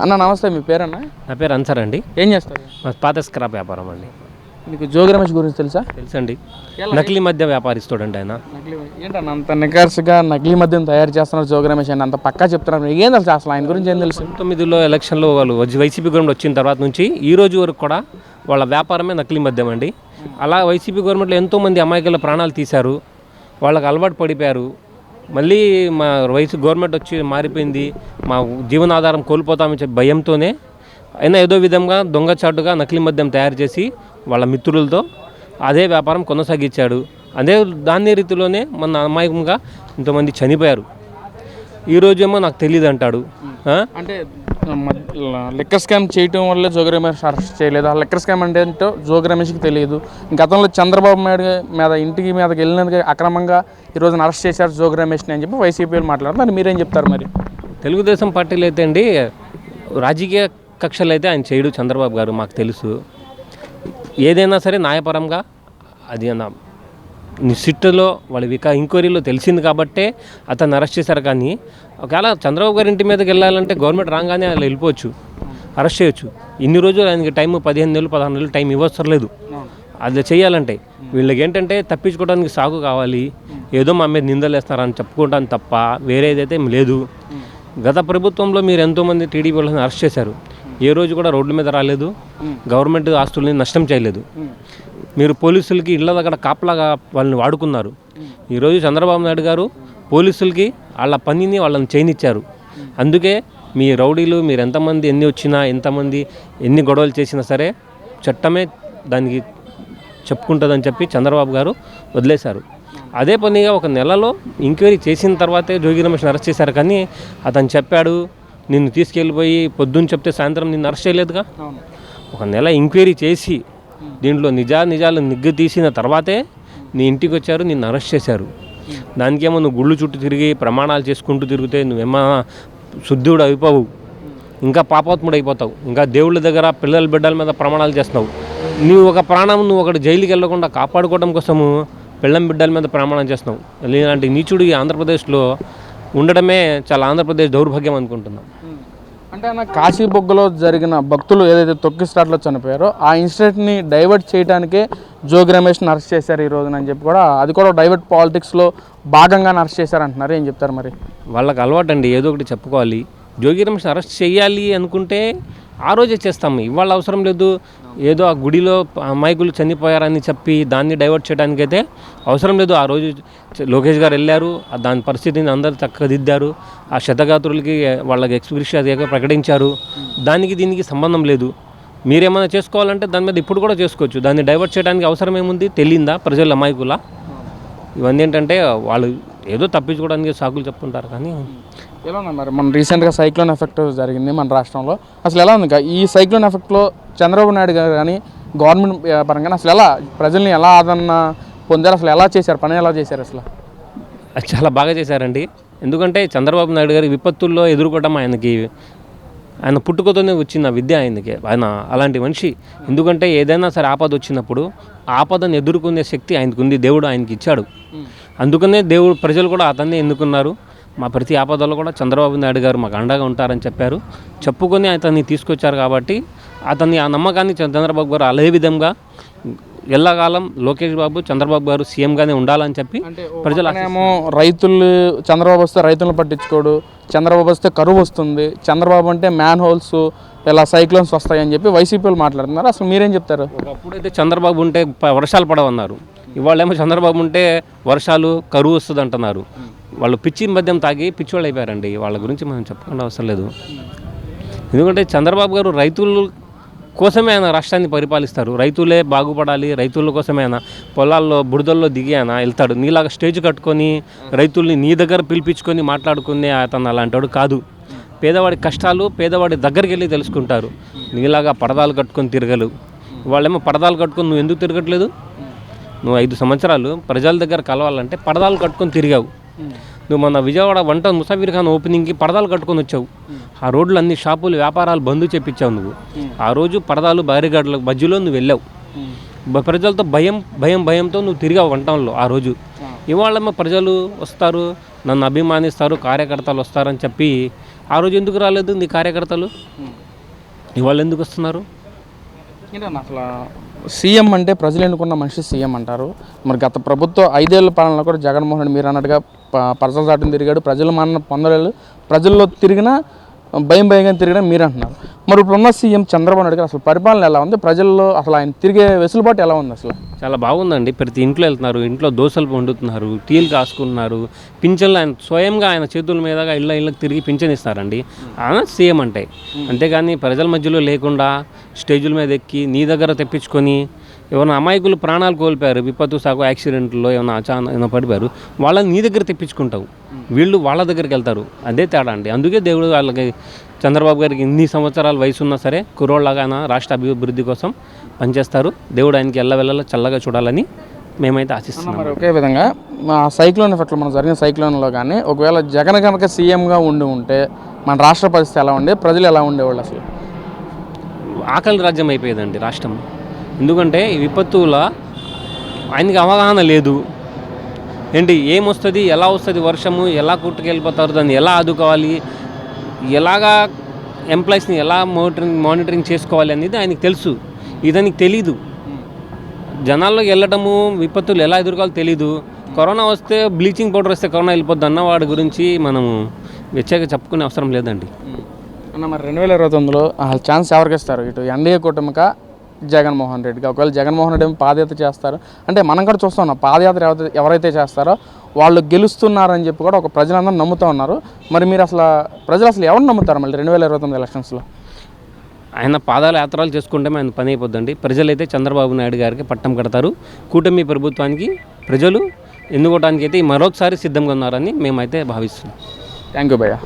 అన్న నమస్తే మీ పేరన్నా? నా పేరు అన్సర్ అండి. ఏం చేస్తారు? మా పాత స్క్రాప్ వ్యాపారం అండి. మీకు జోగి రమేష్ గురించి తెలుసా? తెలుసండి. నకిలీ మధ్య వ్యాపారిస్తాడండి ఆయన. ఏంటన్న అంత నికార్స్గా నకిలీ మద్యం తయారు చేస్తున్నారు జోగి రమేష్ అని అంత పక్కా చెప్తున్నారు. మీకు ఏం తెలుసు అసలు? ఆయన గురించి ఏం తెలుసు? పంతొమ్మిదిలో ఎలక్షన్లో వాళ్ళు వైసీపీ గవర్నమెంట్ వచ్చిన తర్వాత నుంచి ఈ రోజు వరకు కూడా వాళ్ళ వ్యాపారమే నకిలీ మద్యం అండి. అలా వైసీపీ గవర్నమెంట్లో ఎంతోమంది అమాయకుల ప్రాణాలు తీశారు. వాళ్ళకి అలవాటు పడిపోయారు. మళ్ళీ మా వయసు గవర్నమెంట్ వచ్చి మారిపోయింది మా జీవనాధారం కోల్పోతామని చెప్పి భయంతోనే అయినా ఏదో విధంగా దొంగచాటుగా నకిలీ మద్యం తయారు చేసి వాళ్ళ మిత్రులతో అదే వ్యాపారం కొనసాగించాడు. అదే దాని రీతిలోనే మన అమాయకంగా ఇంతమంది చనిపోయారు. ఈ రోజేమో నాకు తెలియదు అంటాడు అంటే లిక్కర్ స్కామ్ చేయటం వల్ల జోగి రమేష్ అరెస్ట్ చేయలేదు. ఆ లిక్కర్ స్కామ్ అంటే ఏంటో జోగి రమేష్కి తెలియదు. గతంలో చంద్రబాబు నాయుడు మీద ఇంటికి మీదకి వెళ్ళినందుకు అక్రమంగా ఈ రోజున అరెస్ట్ చేశారు జోగి రమేష్ని అని చెప్పి వైసీపీ మాట్లాడారు మరి మీరేం చెప్తారు మరి? తెలుగుదేశం పార్టీలు అయితే అండి రాజకీయ కక్షలు అయితే ఆయన చేయడు చంద్రబాబు గారు మాకు తెలుసు. ఏదైనా సరే న్యాయపరంగా అది నా సిట్టులో వాళ్ళ వికా ఎంక్వైరీలో తెలిసింది కాబట్టే అతన్ని అరెస్ట్ చేశారు కానీ ఒకవేళ చంద్రబాబు గారి ఇంటి మీదకి వెళ్ళాలంటే గవర్నమెంట్ రాగానే వాళ్ళు వెళ్ళిపోవచ్చు. అరెస్ట్ చేయొచ్చు. ఇన్ని రోజులు ఆయనకి టైం పదిహేను నెలలు పదహారు నెలలు టైం ఇవ్వసరం లేదు అది చేయాలంటే వీళ్ళకి ఏంటంటే తప్పించుకోవడానికి సాగు కావాలి. ఏదో మా మీద నిందలేస్తారని చెప్పుకోవడానికి తప్ప వేరేదైతే లేదు. గత ప్రభుత్వంలో మీరు ఎంతోమంది టీడీపీ వాళ్ళని అరెస్ట్ చేశారు. ఏ రోజు కూడా రోడ్ల మీద రాలేదు. గవర్నమెంట్ ఆస్తుల్ని నష్టం చేయలేదు. మీరు పోలీసులకి ఇళ్ళ దగ్గర కాపలాగా వాళ్ళని వాడుకున్నారు. ఈరోజు చంద్రబాబు నాయుడు గారు పోలీసులకి వాళ్ళ పనిని వాళ్ళని చేయనిచ్చారు. అందుకే మీ రౌడీలు మీరు ఎంతమంది ఎన్ని వచ్చినా ఎంతమంది ఎన్ని గొడవలు చేసినా సరే చట్టమే దానికి చెప్పుకుంటుందని చెప్పి చంద్రబాబు గారు వదిలేశారు. అదే పనిగా ఒక నెలలో ఎంక్వైరీ చేసిన తర్వాతే జోగి రమేష్ అరెస్ట్ చేశారు కానీ అతను చెప్పాడు నిన్ను తీసుకెళ్ళిపోయి పొద్దున్న చెప్తే సాయంత్రం నిన్ను అరెస్ట్ చేయలేదుగా. ఒక నెల ఎంక్వైరీ చేసి దీంట్లో నిజా నిజాలు నిగ్గు తీసిన తర్వాతే నీ ఇంటికి వచ్చారు నిన్ను అరెస్ట్ చేశారు. దానికేమో నువ్వు గుళ్ళు చుట్టూ తిరిగి ప్రమాణాలు చేసుకుంటూ తిరిగితే నువ్వేమో శుద్ధుడు అయిపోవు. ఇంకా పాపాత్ముడు అయిపోతావు. ఇంకా దేవుళ్ళ దగ్గర పిల్లల బిడ్డల మీద ప్రమాణాలు చేస్తున్నావు. నువ్వు ఒక ప్రాణం నువ్వు ఒకటి జైలుకి వెళ్ళకుండా కాపాడుకోవడం కోసము పిల్లం బిడ్డల మీద ప్రమాణం చేస్తున్నావు. ఇలాంటి నీచుడు ఈ ఆంధ్రప్రదేశ్లో ఉండడమే చాలా ఆంధ్రప్రదేశ్ దౌర్భాగ్యం అనుకుంటున్నాం. అంటే అన్న కాశీ బొగ్గలో జరిగిన భక్తులు ఏదైతే తొక్కి స్టార్ట్లో చనిపోయారో ఆ ఇన్సిడెంట్ని డైవర్ట్ చేయడానికే జోగి రమేష్ని అరెస్ట్ చేశారు ఈ రోజున అని చెప్పి కూడా అది కూడా డైవర్ట్ పాలిటిక్స్లో భాగంగా అరెస్ట్ చేశారు అంటున్నారు ఏం చెప్తారు మరి? వాళ్ళకి అలవాటు అండి ఏదో ఒకటి చెప్పుకోవాలి. జోగి రమేష్ అరెస్ట్ చేయాలి అనుకుంటే ఆ రోజే చేస్తాము. ఇవాళ అవసరం లేదు. ఏదో ఆ గుడిలో అమాయకులు చనిపోయారని చెప్పి దాన్ని డైవర్ట్ చేయడానికైతే అవసరం లేదు. ఆ రోజు లోకేష్ గారు వెళ్ళారు. దాని పరిస్థితిని అందరూ చక్కగా దిద్దారు. ఆ శతగాత్రులకి వాళ్ళకి ఎక్స్ప్రెషన్ ప్రకటించారు. దానికి దీనికి సంబంధం లేదు. మీరేమైనా చేసుకోవాలంటే దాని మీద ఇప్పుడు కూడా చేసుకోవచ్చు. దాన్ని డైవర్ట్ చేయడానికి అవసరం ఏముంది? తెలియందా ప్రజల అమాయకుల? ఇవన్నీ ఏంటంటే వాళ్ళు ఏదో తప్పించుకోవడానికి సాకులు చెప్తుంటారు కానీ ఎలా ఉంది మరి? మన రీసెంట్గా సైక్లోన్ ఎఫెక్ట్ జరిగింది మన రాష్ట్రంలో. అసలు ఎలా ఉంది ఈ సైక్లోన్ ఎఫెక్ట్లో చంద్రబాబు నాయుడు గారు కానీ గవర్నమెంట్ పరంగా అసలు ఎలా ప్రజల్ని ఎలా ఆదరణ పొందారు? అసలు ఎలా చేశారు? పని ఎలా చేశారు అసలు? అది చాలా బాగా చేశారండి. ఎందుకంటే చంద్రబాబు నాయుడు గారి విపత్తుల్లో ఎదుర్కోవడం ఆయనకి ఆయన పుట్టుకతోనే వచ్చిన విద్య ఆయనకి. ఆయన అలాంటి మనిషి. ఎందుకంటే ఏదైనా సరే ఆపద వచ్చినప్పుడు ఆపదను ఎదుర్కొనే శక్తి ఆయనకు ఉంది దేవుడు ఆయనకి ఇచ్చాడు. అందుకనే దేవుడు ప్రజలు కూడా అతన్నే ఎన్నుకున్నారు. మా ప్రతి ఆపదలో కూడా చంద్రబాబు నాయుడు గారు మాకు అండగా ఉంటారని చెప్పారు. చెప్పుకొని అతన్ని తీసుకొచ్చారు కాబట్టి అతన్ని ఆ నమ్మకాన్ని చంద్రబాబు గారు అదే విధంగా ఎల్లకాలం లోకేష్ బాబు చంద్రబాబు గారు సీఎంగానే ఉండాలని చెప్పి ప్రజలు ఏమో రైతులు చంద్రబాబు వస్తే రైతులను పట్టించుకోడు చంద్రబాబు వస్తే కరువు వస్తుంది చంద్రబాబు అంటే మ్యాన్ హోల్స్ ఇలా సైక్లోన్స్ వస్తాయని చెప్పి వైసీపీ వాళ్ళు మాట్లాడుతున్నారు. అసలు మీరేం చెప్తారు? ఒకప్పుడైతే చంద్రబాబు ఉంటే వర్షాలు పడవన్నారు. ఇవాళేమో చంద్రబాబు ఉంటే వర్షాలు కరువు వస్తుంది అంటున్నారు వాళ్ళు పిచ్చి మద్యం తాగి పిచ్చివాళ్ళు అయిపోయారండి. వాళ్ళ గురించి మనం చెప్పకుండా అవసరం లేదు. ఎందుకంటే చంద్రబాబు గారు రైతుల కోసమే ఆయన రాష్ట్రాన్ని పరిపాలిస్తారు. రైతులే బాగుపడాలి రైతుల కోసమే ఆయన పొలాల్లో బురదల్లో దిగి ఆయన వెళ్తాడు. నీలాగా స్టేజ్ కట్టుకొని రైతుల్ని నీ దగ్గర పిలిపించుకొని మాట్లాడుకునే అతను అలాంటివాడు కాదు. పేదవాడి కష్టాలు పేదవాడి దగ్గరికి వెళ్ళి తెలుసుకుంటారు. నీలాగా పడదాలు కట్టుకొని తిరగలు. వాళ్ళేమో పడదాలు కట్టుకొని నువ్వు ఎందుకు తిరగట్లేదు? నువ్వు ఐదు సంవత్సరాలు ప్రజల దగ్గర కలవాలంటే పడదాలు కట్టుకొని తిరిగావు. నువ్వు మన విజయవాడ వంట ముసాఫిర్ ఖాన్ ఓపెనింగ్కి పరదాలు కట్టుకొని వచ్చావు. ఆ రోడ్లు అన్ని షాపులు వ్యాపారాలు బంద్ చేపించావు నువ్వు. ఆ రోజు పరదాలు బారిగాడ్ల మధ్యలో నువ్వు వెళ్ళావు. ప్రజలతో భయం భయం భయంతో నువ్వు తిరిగావు వంటంలో ఆ రోజు. ఇవాళ ప్రజలు వస్తారు నన్ను అభిమానిస్తారు కార్యకర్తలు వస్తారని చెప్పి ఆ రోజు ఎందుకు రాలేదు నీ కార్యకర్తలు? ఇవాళ ఎందుకు వస్తున్నారు అసలు సీఎం అంటే ప్రజలు ఎన్నుకున్న మనిషి సీఎం అంటారు. మరి గత ప్రభుత్వ ఐదేళ్ళ పాలనలో కూడా జగన్మోహన్ రెడ్డి మీరు అన్నట్టుగా ప- పరసల తిరిగాడు. ప్రజలు మన పొందలేదు ప్రజల్లో తిరిగినా భయం భయంగా తిరగడం మీరు అంటున్నారు. మరి ఇప్పుడున్న సీఎం చంద్రబాబు నాయుడు గారు అసలు పరిపాలన ఎలా ఉంది? ప్రజల్లో అసలు ఆయన తిరిగే వెసులుబాటు ఎలా ఉంది అసలు? చాలా బాగుందండి. ప్రతి ఇంట్లో వెళ్తున్నారు. ఇంట్లో దోశలు వండుతున్నారు. టీలు కాసుకుంటున్నారు పింఛన్లు ఆయన స్వయంగా ఆయన చేతుల మీదగా ఇళ్ళ ఇళ్ళకి తిరిగి పింఛన్ ఇస్తారండి. ఆయన సీఎం అంటే. అంతేగాని ప్రజల మధ్యలో లేకుండా స్టేజుల మీద ఎక్కి నీ దగ్గర తెప్పించుకొని ఏమైనా అమాయకులు ప్రాణాలు కోల్పోయారు విపత్తు సాగు యాక్సిడెంట్లో ఏమైనా అచాన ఏమైనా పడిపోయారు వాళ్ళని నీ దగ్గర తెప్పించుకుంటావు. వీళ్ళు వాళ్ళ దగ్గరికి వెళ్తారు. అదే తేడా అండి. అందుకే దేవుడు వాళ్ళకి చంద్రబాబు గారికి ఇన్ని సంవత్సరాల వయసు ఉన్నా సరే కుర్రోళ్ళగా ఆయన రాష్ట్ర అభివృద్ధి కోసం పనిచేస్తారు. దేవుడు ఆయనకి ఎల్లవెల్లలా చల్లగా చూడాలని మేమైతే ఆశిస్తున్నాం. మరి ఒకే విధంగా మా సైక్లోన్ ఎఫెక్ట్లో మనం జరిగిన సైక్లోన్లో కానీ ఒకవేళ జగన్ కనుక సీఎంగా ఉండి ఉంటే మన రాష్ట్ర పరిస్థితి ఎలా ఉండే ప్రజలు ఎలా ఉండేవాళ్ళు అసలు? ఆకలి రాజ్యం అయిపోయేదండి రాష్ట్రం. ఎందుకంటే ఈ విపత్తుల ఆయనకి అవగాహన లేదు. ఏంటి? ఏమొస్తుంది? ఎలా వస్తుంది వర్షము? ఎలా కుట్టుకెళ్ళిపోతారు? దాన్ని ఎలా ఆదుకోవాలి? ఎలాగా ఎంప్లాయీస్ని ఎలా మానిటరింగ్ మానిటరింగ్ చేసుకోవాలి అనేది ఆయనకు తెలుసు. ఇదానికి తెలీదు. జనాల్లోకి వెళ్ళటము విపత్తులు ఎలా ఎదుర్కోవాలో తెలీదు. కరోనా వస్తే బ్లీచింగ్ పౌడర్ వస్తే కరోనా వెళ్ళిపోద్ది అన్న వాడి గురించి మనము వెచ్చాక చెప్పుకునే అవసరం లేదండి. అన్న మరి రెండు వేల ఇరవై తొమ్మిదిలో ఛాన్స్ ఎవరికి ఇస్తారు? ఇటు ఎన్డీఏ కుటుంబక జగన్మోహన్ రెడ్డికి ఒకవేళ జగన్మోహన్ రెడ్డి ఏమో పాదయాత్ర చేస్తారు. అంటే మనం కూడా చూస్తున్నాం పాదయాత్ర ఎవరైతే ఎవరైతే చేస్తారో వాళ్ళు గెలుస్తున్నారని చెప్పి కూడా ఒక ప్రజలందరూ నమ్ముతూ ఉన్నారు. మరి మీరు అసలు ప్రజలు అసలు ఎవరు నమ్ముతారు మళ్ళీ రెండు వేల ఇరవై తొమ్మిది ఎలక్షన్స్లో? ఆయన పాదాల యాత్రలు చేసుకుంటే ఆయన పని అయిపోద్దండి. ప్రజలైతే చంద్రబాబు నాయుడు గారికి పట్టం కడతారు. కూటమి ప్రభుత్వానికి ప్రజలు ఎన్నుకోవడానికి అయితే మరొకసారి సిద్ధంగా ఉన్నారని మేమైతే భావిస్తున్నాం. థ్యాంక్ యూ భయ్య.